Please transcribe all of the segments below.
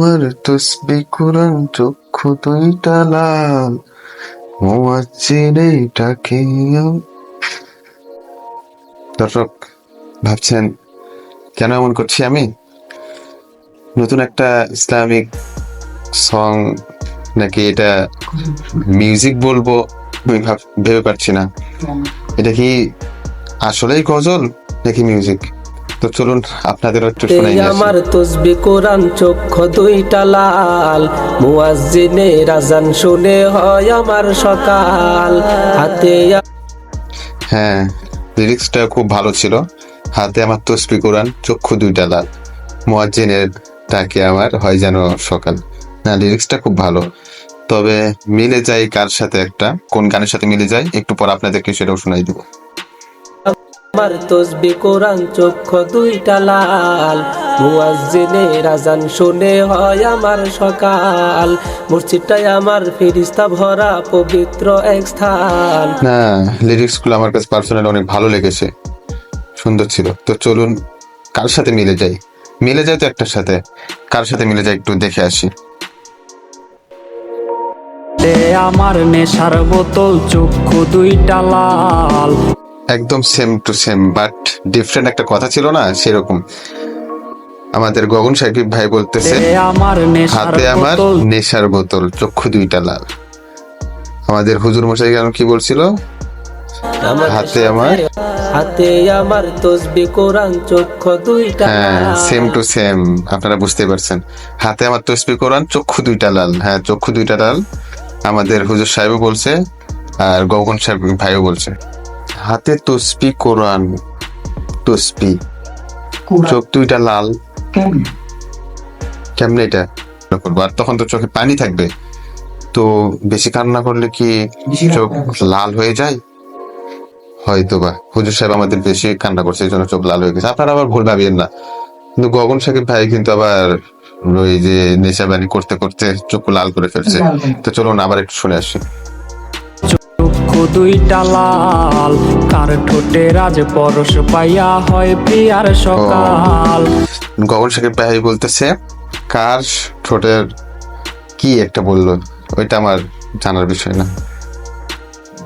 আমার তসবি কোরআন চক্ষু দুইটা লাল। মোয়াজ্জিন এইটাকে দর্শক ভাবছেন কেন এমন করছি আমি? নতুন একটা ইসলামিক সং নাকি এটা মিউজিক বলব? আমি ভাব- ভেবে পারছি না। এটা কি আসলেই গজল নাকি মিউজিক তো চলুন আপনাদেরও একটু শোনাই আমার তসবি কোরআন চক্ষু দুইটা লাল। মুয়াজ্জিনের আজান শুনে হয় আমার সকাল। হাতে হ্যাঁ লিরিক্সটা খুব ভালো ছিল। হাতে আমার তসবি কোরআন চক্ষু দুইটা লাল। মোয়াজ্জিনের ডাকে আমার হয় যেন সকাল। না লিরিক্সটা খুব ভালো। তবে মিলে যায় কার সাথে একটা? কোন গানের সাথে মিলে যায়? একটু পর আপনাদেরকে সেটাও শোনাই দিব। আমার তসবি কোরআন চক্ষু দুইটা লাল। মুয়াজ্জিনের আজান শুনে হয় আমার সকাল। মসজিদটাই আমার ফেরিস্তা ভরা পবিত্র এক স্থান। গুলো আমার কাছে পার্সোনালি অনেক ভালো লেগেছে। সুন্দর ছিল। তো চলুন কার সাথে মিলে যাই? মিলে যায় তো একটার সাথে। কার সাথে মিলে যায় একটু দেখে আসি। আমার নেশার বোতল চক্ষু দুইটা লাল। একদম same to same but different একটা কথা ছিল না সেরকম। আমাদের গগন সাকিব ভাই বলতেছে দে আমার নেশার হাতে আমার নেশার বোতল চক্ষু দুইটা লাল। আমাদের হুজুর মশাই যেন কি বলছিল? হাতে আমার হাতে আমার তসবি কোরআন চক্ষু দুইটা হ্যাঁ সেম টু সেম আপনারা বুঝতে পারছেন। হাতে আমার তসবি কোরআন চক্ষু দুইটা লাল। হ্যাঁ চক্ষু দুইটা লাল। আমাদের হুজুর সাহেবও বলছে আর গগন সাহেব ভাইও বলছে। হাতে তসবি কোরআন তসবি। চোখ দুইটা লাল। কেমনে? এটা করব? আর তখন তো চোখে পানি থাকবে। তো বেশি কান্না করলে কি চোখ লাল হয়ে যায়? হয়তো বা হুজুর সাহেব আমাদের বেশি কান্না করছে এই জন্য চোখ লাল হয়ে গেছে। আপনারা আবার ভুল ভাবিয়েন না। কিন্তু গগন সাকিব ভাই কিন্তু আবার ওই যে নেশাবানি করতে করতে চোখ লাল করে ফেলছে। তো চলুন আবার একটু শুনে আসি। দুইটা লাল কার ঠোঁটে রাজ পরশ পাইয়া হয় প্রিয়ার সকাল। গগন সাকিব ভাই বলতেছে কার ঠোঁটের কি একটা বলল? ওইটা আমার জানার বিষয় না।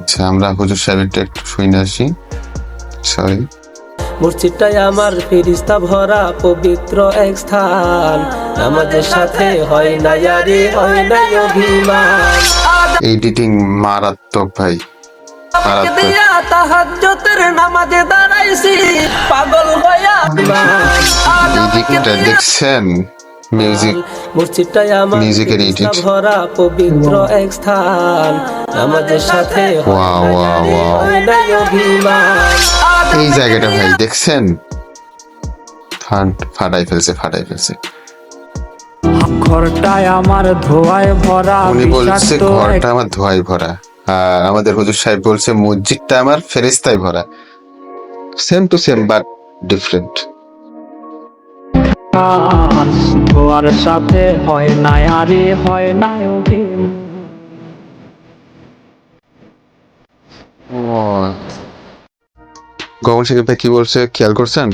আচ্ছা আমরা হুজুর সাহেবেরটা একটু শুনে আসি। সরি মসজিদটাই আমার ফেরিস্তা ভরা পবিত্র এক স্থান। আমাদের সাথে হয় না ইয়ারি হয় না অভিমান। এডিটিং মারাত্মক ভাই। দিয়া তাহাজ্জুদের নামাজে দাঁড়াইছি। পাগল হইয়া দেখছেন মিউজিক মসজিদটাই আমার ফেরেশতা edit। ভরা পবিত্র এক স্থান। আমাদের সাথে এই জায়গাটা ভাই দেখছেন? ফাট- ফাটাই ফেলছে ফাটাই ফেলছে। ঘরটায় আমার ধোয়ায় ভরা উনি বলছে ঘরটা আমার ধোয়াই ভরা। আর আমাদের হুজুর সাহেব বলছে মসজিদটা আমার ফেরিস্তায় ভরা। Same to same but different সাথে হয় না আরে হয় না গগন সাকিব ভাই কি বলছে খেয়াল করছেন?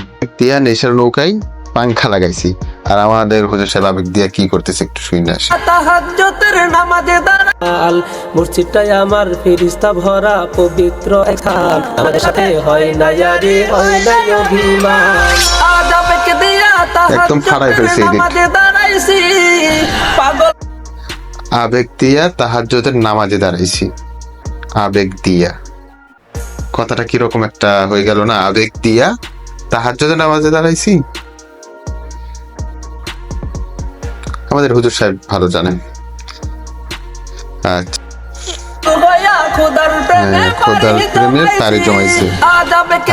নেশার নৌকায় পাংখা লাগাইছি। আর আমাদের হুজুর সাহেব আবেগ দিয়া কি করতেছে একটু শুনে আসি। তাহাজ্জুদের নামাজে দাঁড়াল মসজিদটাই আমার ফেরিস্তা ভরা পবিত্র স্থান আমাদের সাথে হয় না ইয়ারি হয় না অভিমান। আজ আবেগ দিয়া একদম ফাড়াই ফেলছে নামাজে দাঁড়াইছি। পাগল। আবেগ দিয়া তাহাজ্জুদের নামাজে দাঁড়াইছি। আবেগ দিয়া। কথাটা কীরকম একটা হয়ে গেল না? আবেগ দিয়া তাহাজ্জুদের নামাজে দাঁড়াইছি? আমাদের হুজুর সাহেব ভালো জানেন আচ্ছা খোদার প্রেমে হ্যাঁ, প্রেমে পাড়ি জমাইছে।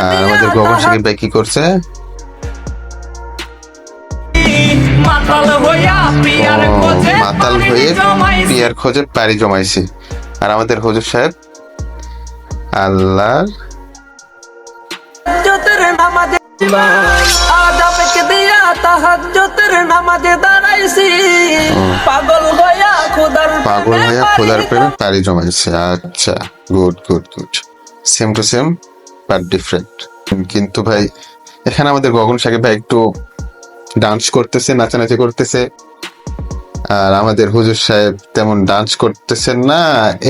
আর আমাদের গগন সাকিব ভাই কি করছে? মাতাল ও, মাতাল পানি হয়ে পিয়ার খোঁজে পাড়ি জমাইছে। আর আমাদের হুজুর সাহেব আল্লাহর দিয়া তাহাজ্জুদের নামাজে দাঁড়াইছি। পাগল হইয়া খোদার পাগল পাড়ি খোদার প্রেমে পাড়ি জমাইছে। আচ্ছা good good good same to same but different কিন্তু ভাই এখানে আমাদের গগন সাকিব ভাই একটু ডান্স করতেছে নাচানাচি করতেছে। আর আমাদের হুজুর সাহেব তেমন ডান্স করতেছেন না।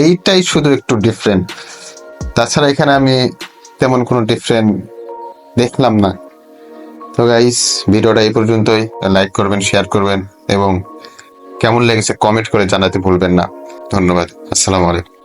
এইটাই শুধু একটু ডিফারেন্ট তাছাড়া এখানে আমি তেমন কোনো ডিফারেন্ট দেখলাম না। তো গাইস ভিডিওটা এই পর্যন্তই। লাইক করবেন শেয়ার করবেন এবং কেমন লেগেছে কমেন্ট করে জানাতে ভুলবেন না। ধন্যবাদ। আসসালামু আলাইকুম।